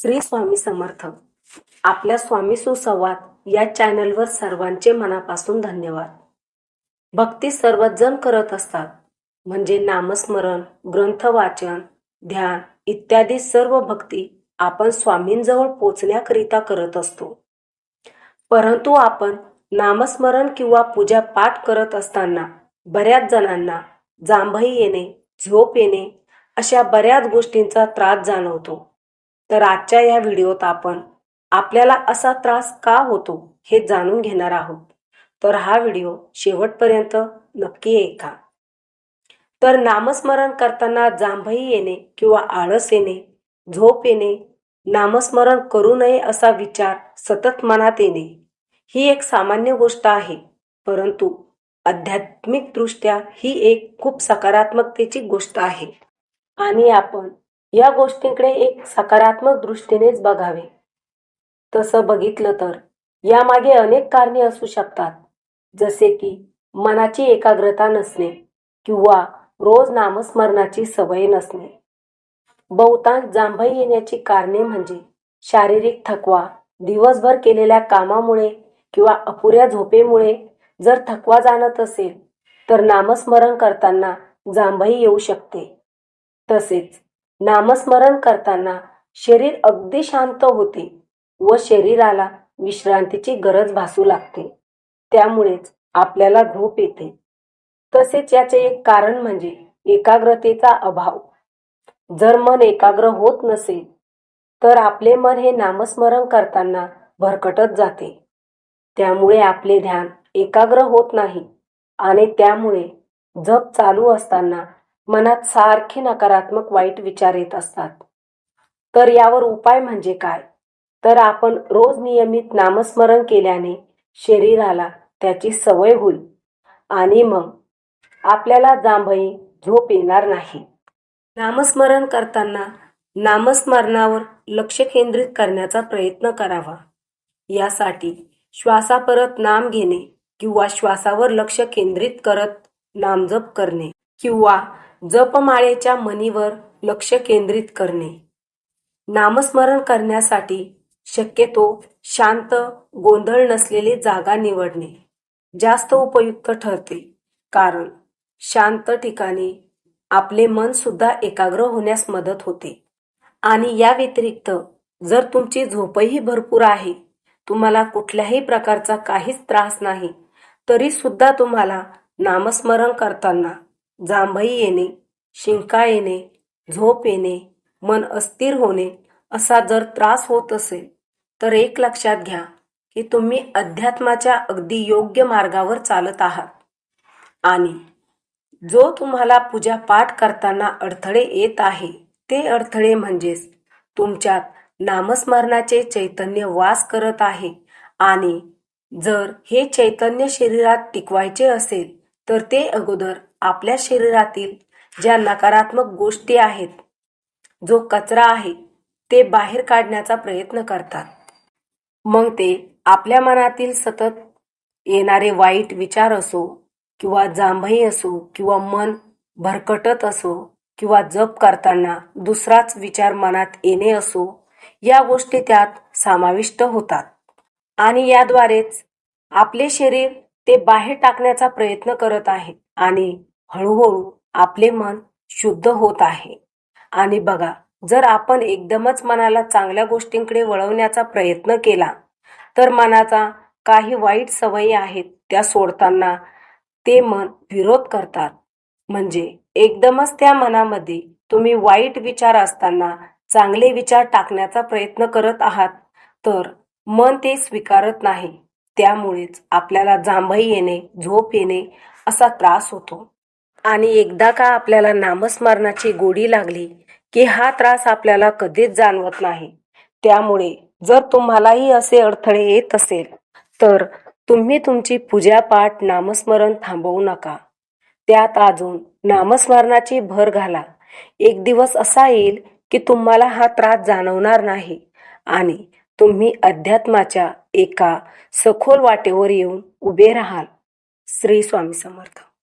श्री स्वामी समर्थ. आपल्या स्वामी सुसंवाद या चॅनलवर सर्वांचे मनापासून धन्यवाद. भक्ती सर्वच जण करत असतात. म्हणजे नामस्मरण ग्रंथ वाचन ध्यान इत्यादी सर्व भक्ती आपण स्वामींजवळ पोचण्याकरिता करत असतो. परंतु आपण नामस्मरण किंवा पूजा पाठ करत असताना बऱ्याच जणांना जांभई येणे झोप येणे अशा बऱ्याच गोष्टींचा त्रास जाणवतो. तर आजच्या या व्हिडिओत आपण आपल्याला असा त्रास का होतो हे जाणून घेणार आहोत. तर हा व्हिडिओ शेवटपर्यंत नक्की ऐका. तर नामस्मरण करताना जांभई येणे किंवा आळस येणे झोप येणे नामस्मरण करू नये असा विचार सतत मनात येणे ही एक सामान्य गोष्ट आहे. परंतु आध्यात्मिकदृष्ट्या ही एक खूप सकारात्मकतेची गोष्ट आहे. आणि आपण या गोष्टींकडे एक सकारात्मक दृष्टीनेच बघावे. तसं बघितलं तर यामागे अनेक कारणे असू शकतात. जसे की मनाची एकाग्रता नसणे किंवा रोज नामस्मरणाची सवय नसणे. बहुतांश जांभई येण्याची कारणे म्हणजे शारीरिक थकवा दिवसभर केलेल्या कामामुळे किंवा अपुऱ्या झोपेमुळे जर थकवा जाणत असेल तर नामस्मरण करताना जांभई येऊ शकते. तसेच नामस्मरण करताना शरीर अगदी शांत होते व शरीराला विश्रांतीची गरज भासू लागते. त्यामुळेच आपल्याला झोप येते. तसेच याचे एक कारण म्हणजे एकाग्रतेचा अभाव. जर मन एकाग्र होत नसेल तर आपले मन हे नामस्मरण करताना भरकटत जाते. त्यामुळे आपले ध्यान एकाग्र होत नाही आणि त्यामुळे जप चालू असताना मनात सारखे नकारात्मक वाईट विचार येत असतात. तर यावर उपाय म्हणजे काय? तर आपण रोज नियमित नामस्मरण केल्याने शरीराला त्याची सवय होईल. आणि मग आपल्याला जांभई झोप येणार नाही. नामस्मरण करताना नामस्मरणावर लक्ष केंद्रित करण्याचा प्रयत्न करावा. यासाठी श्वासापरत नाम घेणे किंवा श्वासावर लक्ष केंद्रित करत नामजप करणे किंवा जपमाळेच्या मनीवर लक्ष केंद्रित करणे. नामस्मरण करण्यासाठी शक्यतो शांत गोंधळ नसलेली जागा निवडणे जास्त उपयुक्त ठरते. कारण शांत ठिकाणी आपले मन सुद्धा एकाग्र होण्यास मदत होते. आणि या व्यतिरिक्त जर तुमची झोपही भरपूर आहे तुम्हाला कुठल्याही प्रकारचा काहीच त्रास नाही तरी सुद्धा तुम्हाला नामस्मरण करताना जांभई येणे शिंका येणे झोप येणे मन अस्थिर होणे असा जर त्रास होत असेल तर एक लक्षात घ्या की तुम्ही अध्यात्माच्या अगदी योग्य मार्गावर चालत आहात. आणि जो तुम्हाला पूजा पाठ करताना अडथळे येत आहे ते अडथळे म्हणजेच तुमच्यात नामस्मरणाचे चैतन्य वास करत आहे. आणि जर हे चैतन्य शरीरात टिकवायचे असेल तर ते अगोदर आपल्या शरीरातील ज्या नकारात्मक गोष्टी आहेत जो कचरा आहे ते बाहेर काढण्याचा प्रयत्न करतात. मग ते आपल्या मनातील सतत येणारे वाईट विचार असो किंवा जांभई असो किंवा मन भरकटत असो किंवा जप करताना दुसराच विचार मनात येणे असो या गोष्टी त्यात समाविष्ट होतात. आणि याद्वारेच आपले शरीर ते बाहेर टाकण्याचा प्रयत्न करत आहे आणि हळूहळू आपले मन शुद्ध होत आहे. आणि बघा जर आपण एकदमच मनाला चांगल्या गोष्टींकडे वळवण्याचा प्रयत्न केला तर मनाचा काही वाईट सवयी आहेत त्या सोडताना ते मन विरोध करतात. म्हणजे एकदमच त्या मनामध्ये तुम्ही वाईट विचार असताना चांगले विचार टाकण्याचा प्रयत्न करत आहात तर मन ते स्वीकारत नाही. त्यामुळेच आपल्याला जांभई येणे झोप येणे असा त्रास होतो. आणि एकदा का आपल्याला नामस्मरणाची गोडी लागली की हा त्रास आपल्याला कधीच जाणवत नाही. त्यामुळे जर तुम्हालाही असे अडथळे येत असेल तर तुम्ही तुमची पूजापाठ नामस्मरण थांबवू नका. त्यात अजून नामस्मरणाची भर घाला. एक दिवस असा येईल की तुम्हाला हा त्रास जाणवणार नाही. आणि तुम्ही अध्यात्माच्या एका सखोल वाटेवर येऊन उभे राहाल. श्री स्वामी समर्थ.